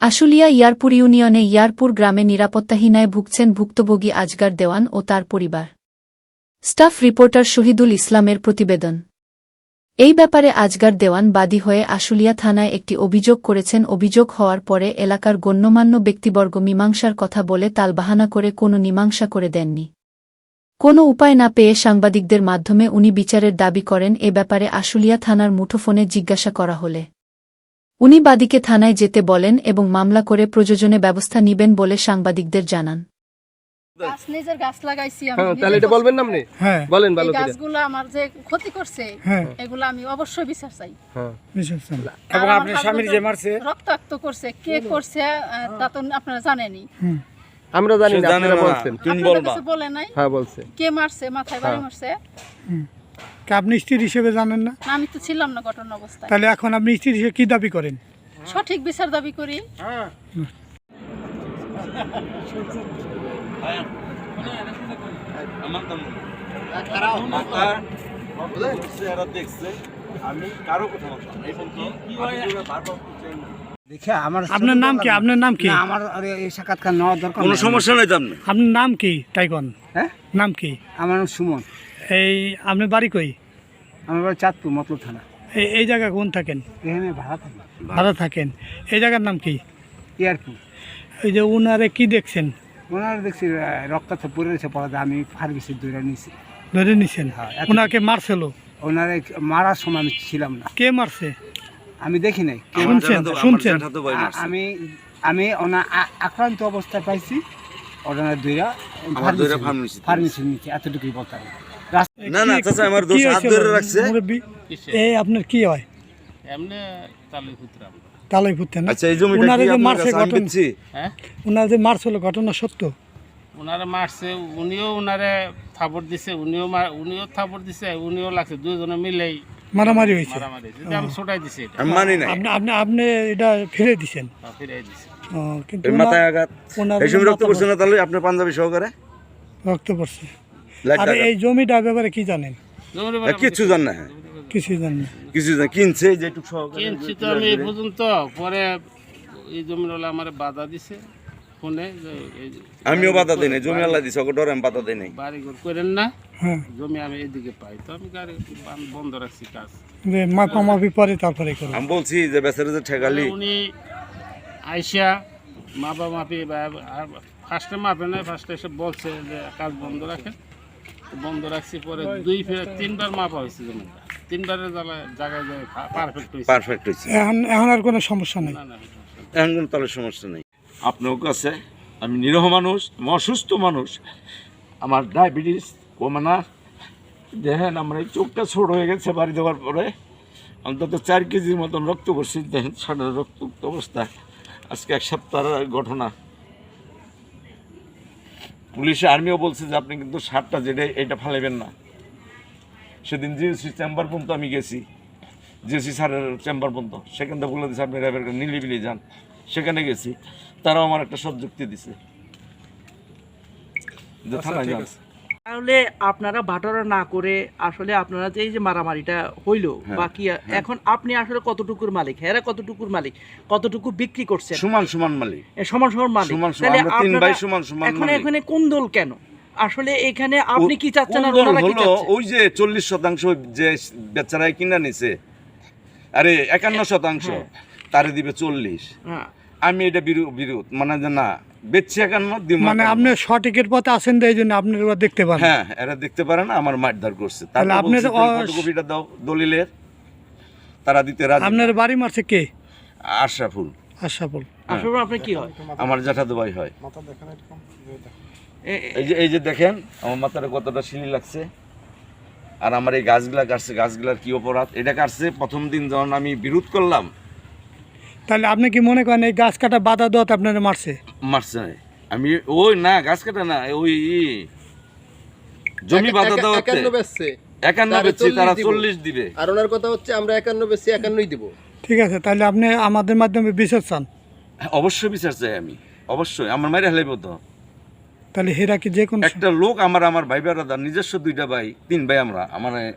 আশুলিয়া ইয়ারপুর ইউনিয়নে ইয়ারপুর গ্রামে নিরাপত্তাহীনায় ভুগছেন ভুক্তভোগী আজগার দেওয়ান ও তার পরিবার। স্টাফ রিপোর্টার শহীদুল ইসলামের প্রতিবেদন। এই ব্যাপারে আজগার দেওয়ান বাদী হয়ে আশুলিয়া থানায় একটি অভিযোগ করেছেন। অভিযোগ হওয়ার পরে এলাকার গণ্যমান্য ব্যক্তিবর্গ মীমাংসার কথা বলে তালবাহানা করে কোনো মীমাংসা করে দেননি। কোনো উপায় না পেয়ে সাংবাদিকদের মাধ্যমে উনি বিচারের দাবি করেন। এ ব্যাপারে আশুলিয়া থানার মুঠোফোনে জিজ্ঞাসা করা হলে উনি বাদীকে থানায় যেতে বলেন এবং মামলা করে প্রযোজনে ব্যবস্থা নিবেন বলে সাংবাদিকদের জানান। গাছ নিজের গাছ লাগাইছি আমি হ্যাঁ তাহলে এটা বলবেন না আপনি? হ্যাঁ। বলেন ভালো করে। গাছগুলো আমার যে ক্ষতি করছে হ্যাঁ। এগুলো আমি অবশ্যই বিচার চাই। হ্যাঁ। বিশ্বাস করুন। এবং আপনার স্বামীর যে মারছে? রক্তাক্ত করছে কে করছে তা তো আপনারা জানেনই। আমরা জানি না আপনারা বলছেন। আপনাদের কাছে বলে নাই? হ্যাঁ বলছে। কে মারছে মাথায় বাড়ি মারছে? তা আপনি স্ত্রী হিসেবে জানেন না? আমি তো ছিলাম না ঘটনা অবস্থায়। তাহলে এখন আপনি স্ত্রী হিসেবে কি দাবি করেন? সঠিক বিচার দাবি করি। আমার আপনার নাম কি? আপনার নাম কি? আমার এই সাক্ষাৎকার নেওয়ার দরকার কোনো সমস্যা নাই তো আপনার আপনার নাম কি তাই কোন? হ্যাঁ? নাম কি? আমার নাম সুমন। এই আপনার বাড়ি কই? আমার বাড়ি চাঁদপুর মতল থানা। এই এই জায়গা কোন থাকেন? এখানে ভাড়া থাকি। ভাড়া থাকেন। এই জায়গার নাম কি? এয়ারপোর্ট ওই যে উনারে কি দেখছেন? ওনার দেখছি রক্তাক্ত পড়ে রয়েছে পড়াতে আমি ফার্মেসি দৌড়ে নিয়েছি ধরে নিছেন? হ্যাঁ, এত- ওনাকে মারছিল? ওনারে মারার সময় আমি ছিলাম না। কে মারছে? আমি দেখি নাই। কে- আমার শুনছেন, আমার শুনছেন। জ্যাঠাতো ভাই আ- মারছে। আমি আমি ওনা আ- আক্রান্ত অবস্থায় পাইছি। ওনার দইরা আমার ফার্মেসি নিচে এতটুকুই বলতে হবে। রাস্তা না না কি- চাচা আমার দোষ হাত ধরে রাখছে। এই আপনার কি হয়? এমনি তালুই পুত্র আমরা। তালাই ফুটতেন আচ্ছা এই জমিটা ওনারে যে আপনার মারছে ঘটনা হ্যাঁ? ওনার যে মারছিল ঘটনা সত্য? ওনারে মারছে উনিও ওনারে থাপড় দিছে উনিও উনিও থাপড় দিছে উনিও লাগছে দুজনে মিলেই মারামারি হয়েছে। মারামারি আমি ছোটাই দিছি এটা। আমি মানি নাই। আপনি আপনি আপনি এটা ফিরে দিছেন। বা ফিরাই দিছি। ও, কিন্তু মাথায় আঘাত। এই সময় রক্ত পড়ছে না তাহলে আপনার পাঞ্জাবি সহকারে? রক্ত পড়ছে। আর এই জমিটা ব্যাপারে কি জানেন? কিচ্ছু জান না হ্যাঁ। কিছুই জানেন না। কিছু জান কিনছে যেটুক সহকারে কিনছি তো আমি এই পর্যন্ত। পরে এই জমির হলে আমার বাধা দিছে ফোনে আমিও বাধা দিই নাই জমি আল্লাহ দিছে ওকে ডরে আমি বাধা দিই নাই। বাড়ি ঘর করেন না। হ্যাঁ। জমি আমি এদিকে পাই তো আমি গাড়ি বান- বন্ধ রাখছি কাজ। পরে তারপরে করো আমি বলছি যে বেচারে যে ঠেকালি। উনি আইসা মাপা মাপি বা ফার্স্টে মাপে না ফার্স্টে এসে বলছে যে কাজ বন্ধ রাখেন। বন্ধ রাখছি পরে দুই ফের তিনবার মাপা হয়েছে জমিটা তিনবারের জায়গায় জায়গায় পারফেক্ট হয়েছে। পারফেক্ট হয়েছে। এখন এখন আর কোনো সমস্যা নেই। না, না, এখন কোনো তাহলে সমস্যা নেই। আপনার কাছে আমি নিরহ মানুষ আমি অসুস্থ মানুষ আমার ডায়াবেটিস কমে না দেখেন আমার এই চোখটা ছোট হয়ে গেছে বাড়ি দেওয়ার পরে। অন্তত চার কেজির মতন রক্ত পড়ছে দেখেন সারা রক্ত অবস্থা। আজকে এক সপ্তাহের ঘটনা। পুলিশে আর্মিও বলছে যে আপনি কিন্তু সারটা যেটা এটা ফালাইবেন না। সেদিন জিএসি চেম্বার পর্যন্ত আমি গেছি। জিএসি স্যারের চেম্বার পর্যন্ত। সেখান থেকে বলে দিচ্ছে আপনি র্যাবের নিলিবিলি যান। সেখানে গেছি। তারাও আমার একটা সব যুক্তি দিছে। যে থানায় যান। তাহলে আপনারা বাটোয়ারা না করে আসলে আপনারা যে এই যে মারামারিটা হইল হ্যাঁ, বা কি এখন আপনি আসলে কতটুকুর মালিক? হেরা কতটুকুর মালিক? কতটুকু বিক্রি করছেন? সমান সমান মালিক। সমান সমান মালিক। তাহলে আপনারা ভাই সমান সমান এখন। এখানে কোন্দল কেন? আসলে এখানে আপনি কি চাচ্ছেন আর কোন ওনারা কি হলো? চাচ্ছে ওই যে চল্লিশ শতাংশ যে বেচারাই কিনা নিছে। আরে একান্ন শতাংশ। তারে দিবে চল্লিশ। হ্যাঁ। আমি এটা বিরো- বিরোধ মানে না বেচছি একান্ন দিব মানে আপনি সঠিকের পথে আছেন তো এই জন্য দেখতে পারেন। হ্যাঁ এরা দেখতে পারে না আমার মারধর করছে। তাহলে ফটোকপিটা দাও দলিলের তারা দিতে রাজি আপনার বাড়ি মারছে কে? আশরাফুল। আসলে আপনি কি হয়? আমার জ্যাঠাতো ভাই হয় এই যে এই যে দেখেন আমার মাথাটা কতটা শিলি লাগছে। আর আমার এই গাছগুলা কাটছে গাছগুলার কি অপরাধ? এটা কাটছে প্রথম দিন যখন আমি বিরোধ করলাম তাহলে আপনি কি মনে করেন এই গাছ কাটা বাধা দেওয়াতে আপনারা মারছে? মারছে না। আমি ওই না গাছ কাটা না ওই জমি বাধা একা- দেওয়াতে। একান্ন বেচছে। একান্ন তারা বেচছি তারা চল্লিশ দিবে। আর ওনার কথা হচ্ছে আমরা একান্ন বেচছি একান্নই দিব। ঠিক আছে তাহলে আপনি আমাদের মাধ্যমে বিচার চান। হ্যাঁ, অবশ্যই বিচার চাই আমি। অবশ্যই আমার মায়ের হেলাইব তো। তাহলে হেরা কি যে কোনো একটা লোক আমার আমার ভাই বেড়াদা নিজস্ব দুইটা ভাই তিন ভাই আমরা। আমার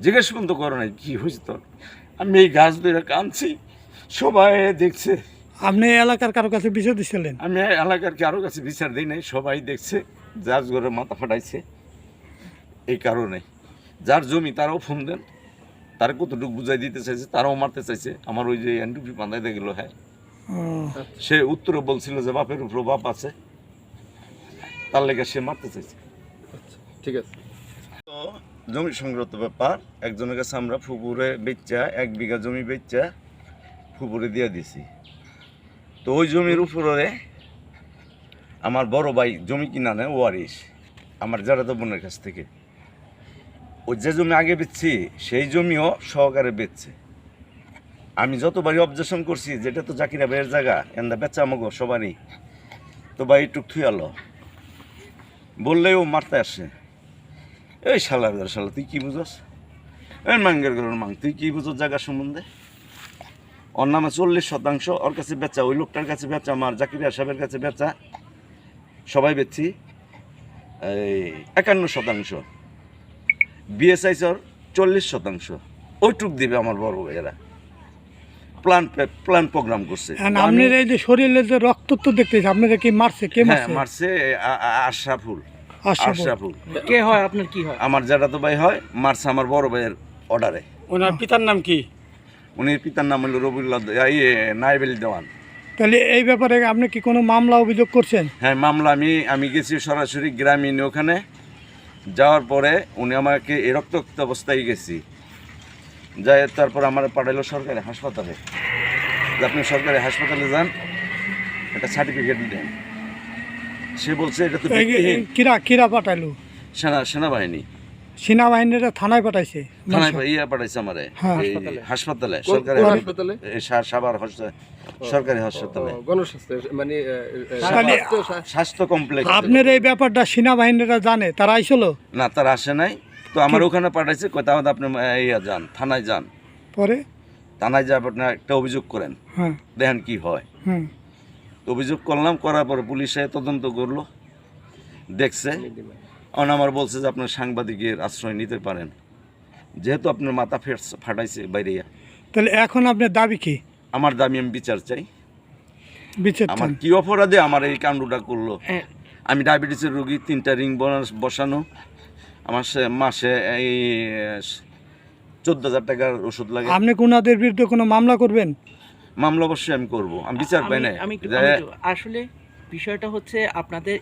জিজ্ঞেস পর্যন্ত করে নাই কি হয়েছে তোর? আমি এই গাছ ধরে কাঁদছি। সবাই দেখছে। আপনি এলাকার কারও কাছে বিষয় দিছিলেন? আমি এলাকার কারও কাছে বিচার দিই নাই সবাই দেখছে যার ঘরে মাথা ফাটাইছে এই কারণে। যার জমি তারাও ফোন দেন তারা কতটুকু বুঝাই দিতে চাইছে তারাও মারতে চাইছে। আমার ওই যে এনটুপি বান্ধাইতে গেল হ্যাঁ। সে উত্তরে বলছিল যে বাপের উপর বাপ আছে তার লেগে সে মারতে চাইছে। ঠিক আছে। তো জমি সংক্রান্ত ব্যাপার একজনের কাছে আমরা ফুপুরে বেচা এক বিঘা জমি বেচা ফুপুরে দিয়ে দিছি। তো ওই জমির উপরে আমার বড় ভাই জমি কিনা নেয় ওয়ারিস আমার যারা বোনের কাছ থেকে। ওই যে জমি আগে বেচছি, সেই জমিও সহকারে বেচছে। আমি যতবারই অবজেকশন করছি, যেটা তো জাকিরা ভাইয়ের জায়গা, এন্দা বেচা আমাকে সবারই। তো ভাই একটু থুয়ালো বললেই ও মারতে আসে। এই ঘর শালা, তুই কি বুঝস? এই মাঙ্গের ঘরের মাং, তুই কি বুঝস জায়গা সম্বন্ধে? ওর নামে চল্লিশ শতাংশ ওর কাছে বেচা ওই লোকটার কাছে বেচা আমার জাকিরিয়া সাহেবের কাছে বেচা সবাই বেচছি। এই একান্ন শতাংশ। বিএসআইসর চল্লিশ শতাংশ। ওইটুক দিবে আমার বড় ভাইয়েরা। প্ল্যান প্ল্যান প্রোগ্রাম করছে। তো আপনার এই যে শরীরে যে রক্ত তো দেখতেছি আপনাকে কি মারছে? কে হ্যাঁ মারছে? মারছে আশরাফুল। আশরাফুল। কে হয় আপনার কি হয়? আমার জ্যাঠাতো ভাই হয় মারছে আমার বড় ভাইয়ের অর্ডারে ওনার পিতার নাম কি? উনি পিতার নাম হলো রবিউল্লাহ ইয়ে নাইবেল দেওয়ান। তাহলে এই ব্যাপারে আপনি কি কোনো মামলা অভিযোগ করছেন? হ্যাঁ মামলা আমি আমি গেছি সরাসরি গ্রামীণ ওখানে। যাওয়ার পরে উনি আমাকে এই রক্তাক্ত অবস্থায় গেছি। যাই তারপর আমার পাঠাইলো সরকারি হাসপাতালে। আপনি সরকারি হাসপাতালে যান একটা সার্টিফিকেট দেন। সে বলছে এটা তো কিরা কিরা পাঠাইলো? সেনা সেনাবাহিনী। সেনাবাহিনীরা থানায় পাঠাইছে। থানায় ইয়ে পাঠাইছে আমারে। হাসপাতালে। সরকারি হাসপাতালে। হাসপাতালে? এই সা- সাভার সরকারি হাসপাতালে। মানে এ, এ, তাহলে স্বাস্থ্য কমপ্লেক্স। আপনার এই ব্যাপারটা সেনাবাহিনীরা জানে তারা আইছিল? না তার আসে নাই। তো আমার ওখানে পাঠাইছে কোথাও আপনি ইয়া যান থানায় যান। পরে? থানায় যা আপনি একটা অভিযোগ করেন। হ্যাঁ। দেখেন কি হয়। অভিযোগ করলাম করার পরে পুলিশে তদন্ত করল। দেখছে অন আমার বলছে যে আপনার সাংবাদিকের আশ্রয় নিতে পারেন। যেহেতু আপনার মাথা ফেটছে ফাটাইছে বাইরে। তাহলে এখন আপনার দাবি কি? আমার দামি আমি বিচার চাই। বিচ্ছেদ আমার কি অপরাধে আমার এই কাণ্ডটা করল? হ্যাঁ। আমি ডায়াবেটিসের রোগী তিনটা রিং বনা- বসানো। আমার মাসে এই চোদ্দ হাজার টাকার ওষুধ লাগে। আপনি কি ওনাদের বিরুদ্ধে কোনো মামলা করবেন? মামলা অবশ্যই আমি করব। আমি বিচার পাই না আসলে বিষয়টা হচ্ছে আপনাদের